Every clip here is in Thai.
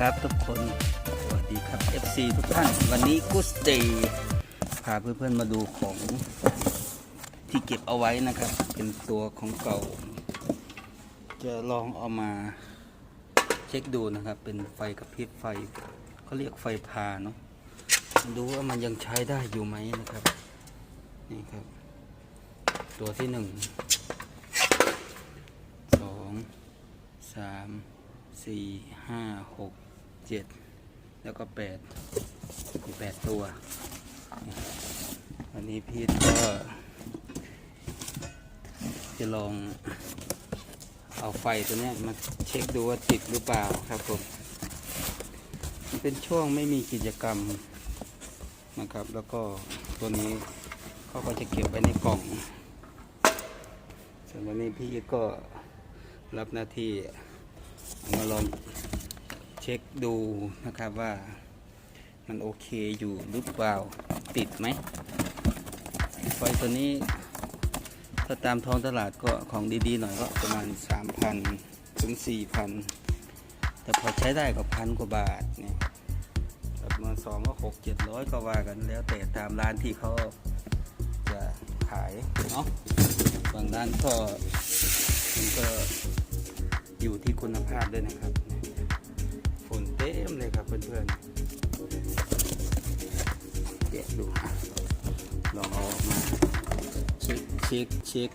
ครับทุกคน สวัสดีครับ FC ทุกท่าน วันนี้กุสเดย์พาเพื่อนๆมาดูของที่เก็บเอาไว้นะครับ เป็นตัวของเก่า จะลองเอามาเช็คดูนะครับ เป็นไฟกระพริบไฟเขาเรียกไฟพาเนาะ ดูว่ามันยังใช้ได้อยู่ไหมนะครับ นี่ครับ ตัวที่หนึ่ง สอง สามสี่ห้าหก เจ็ดแล้วก็แปดมีแปดตัว วันนี้พี่ก็ จะลองเอาไฟตัวเนี้ยมาเช็คดูว่าติดหรือเปล่าครับผมมันเป็นช่วงไม่มีกิจกรรมนะครับ แล้วก็ตัวนี้เขาก็จะเก็บไว้ในกล่องส่วนวันนี้พี่ก็รับหน้าที่มาลอง เช็คดูนะครับว่ามันโอเคอยู่หรือเปล่าติดไหมไฟตัวนี้ ถ้าตามท้องตลาดก็ของดีๆหน่อยก็ประมาณ 3,000 ถึง 4,000 แต่พอใช้ได้ก็พันกว่าบาทเนี่ยแบบมาสองก็หกเจ็ดร้อยก็ว่ากันแล้วแต่ตามร้านที่เขาจะขายเนาะบางร้านก็มันก็อยู่ที่คุณภาพด้วยนะครับ ต็มเลยครับเพื่อนๆแกะดูอะลองเอาออกมาเช็คเช็คเช็ค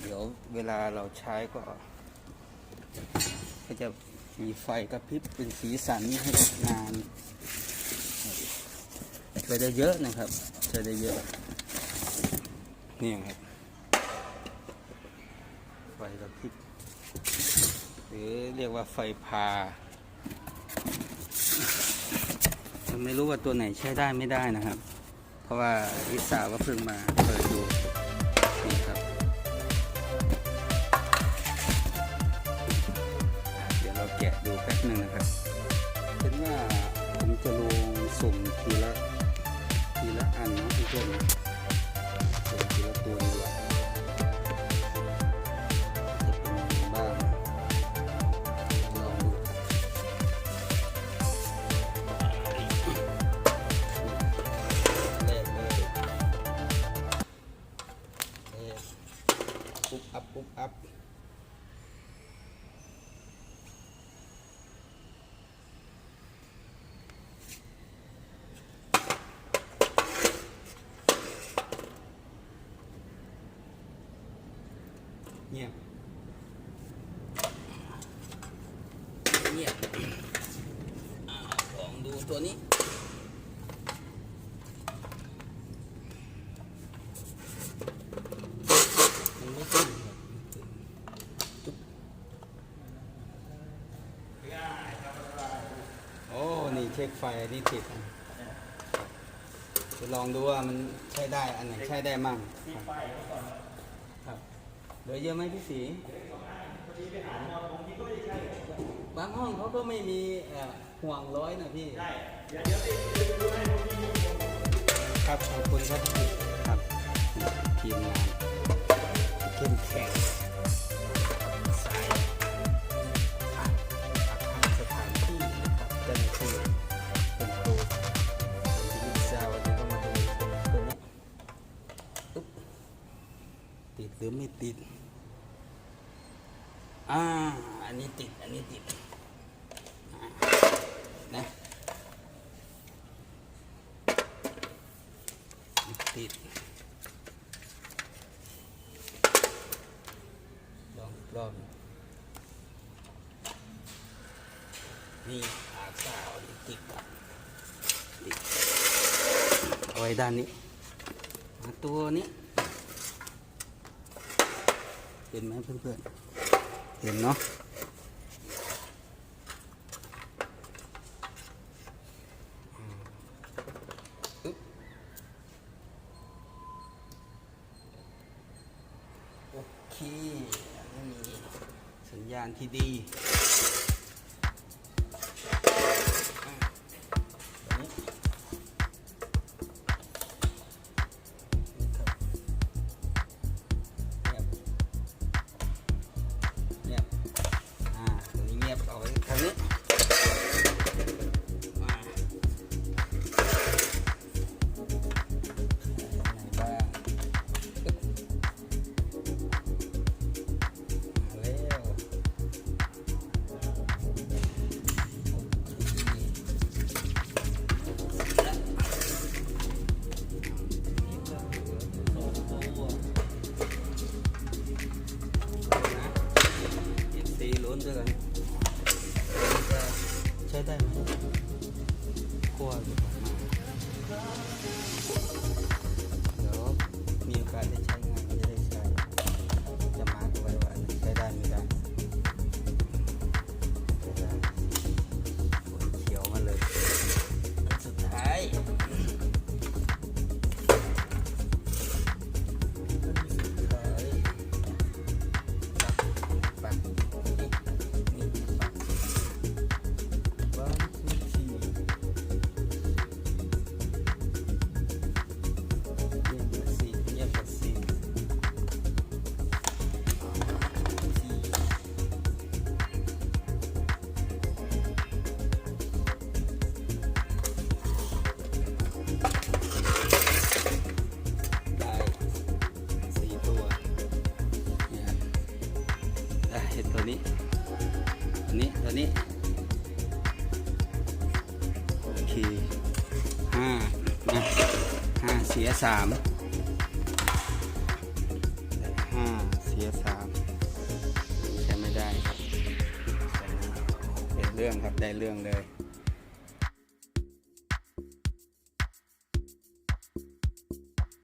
เดี๋ยวเวลาเราใช้ก็ก็จะมีไฟกระพริบเป็นสีสันให้งานช่วยได้เยอะนะครับช่วยได้เยอะนี่ครับไฟกระพริบหรือเรียกว่าไฟพาผม ไม่รู้ว่าตัวไหนใช้ได้ไม่ได้นะครับ เพราะว่าอิสาก็เพิ่งมาเปิดดูนี่ครับ เดี๋ยวเราแกะดูแป๊บหนึ่งนะครับเป็นว่าผมจะลงสุ่มทีละทีละอันเนาะทุกคน เงียบอ่าลองดูตัวนี้ มันไม่ขึ้นโอ้ นี่เช็คไฟนนี้ติดจะลองดูว่ามันใช้ได้ อันไหนใช้ได้มั่งครับเหลือเยอะไหมพี่สีพอดีไปหาหมอผมคิดว่าจะใช่ บางห้องเขาก็ไม่มีเอ่อห่วงร้อยนะพี่ใช่เดี๋ยวเดี๋ยวดูให้ครับขอบคุณครับพี่ครับทีมงานเข้มแข็งสายผ่านผ่านสถานที่นะครับเจ้าหน้าที่เป็นครูที่ลิซ่าวันนี้ก็มาดูตัวนี้อุ๊บติดหรือไม่ติดอ่าอันนี้ติด อันนี้ติดอ่า นะติดลองรอบนี่อาสาวติดก่อนติดเอาไว้ด้านนี้มาตัวนี้ เห็นไหมเพื่อนๆ เห็นเนาะอืมอึ๊บโอเคอันนี้มีสั ญาณที่ดี Galit ็ดตัวนี้ตัวนี้ตัวนี้โอเคห้านะห้าเสียสามห้าเสียสามใช้ไม่ได้เป็นเรื่องครับได้เรื่องเลย